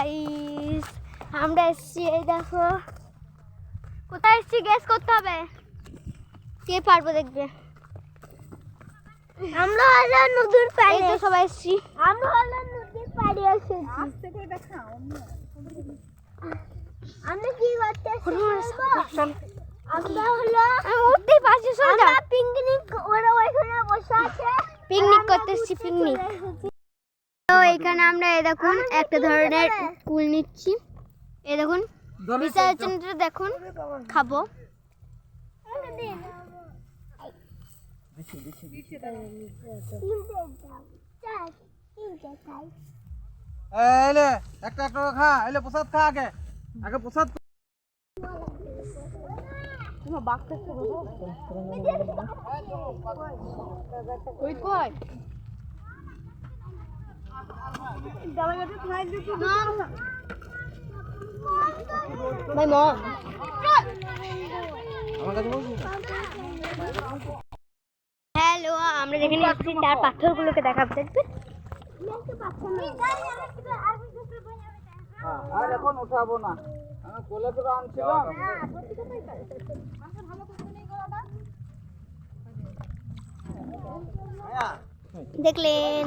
Guys আমরা এসছি এই দেখো। কোথায় এসছি গেস করতে হবে? কে পারব দেখবে? আমরা হলো নদীর পাড়ে। এই তো সবাই এসছি। আমরা হলো নদীর পাড়ে এসেছি। আস্তে করে দেখা অন্য আমরা কি করতে এসেছি আমরা হলো উঠতেই পারছি আমরা পিকনিক ওরা ওইখানে বসে আছে। পিকনিক করতে এসেছি পিকনিক এখানে আমরা এই দেখুন একটা ধরনের কুল নিচ্ছি। এই দেখুন বিসর্জনটা দেখুন খাব। এলে একটা একটা খা। এলে প্রসাদ খা আগে। আগে প্রসাদ। ওই ভাই বলছি হ্যালো, আমরা যেখানে এসেছি তার পাথরগুলোকে দেখাবো দেখবে আর এখন উঠাবো না আমি কোলে করে আনছিলাম দেখলেন।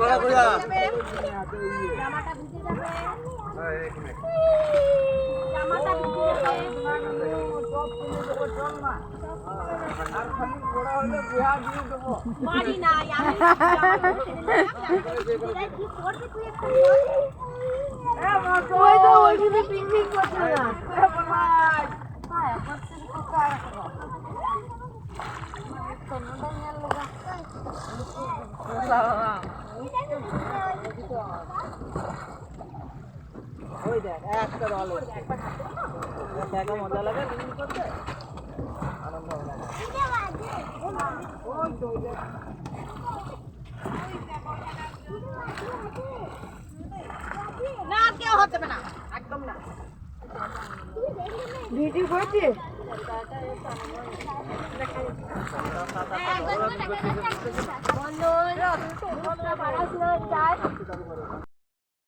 ভাড়া করে ওই তো ওইখানে পিকনিক করছে না ওই দেখ একটা দল দেখা মজা লাগে করতে আনন্দ ওই তো ওই দেখ। না। কেউ হতে না একদম। না ভিডিও করেছি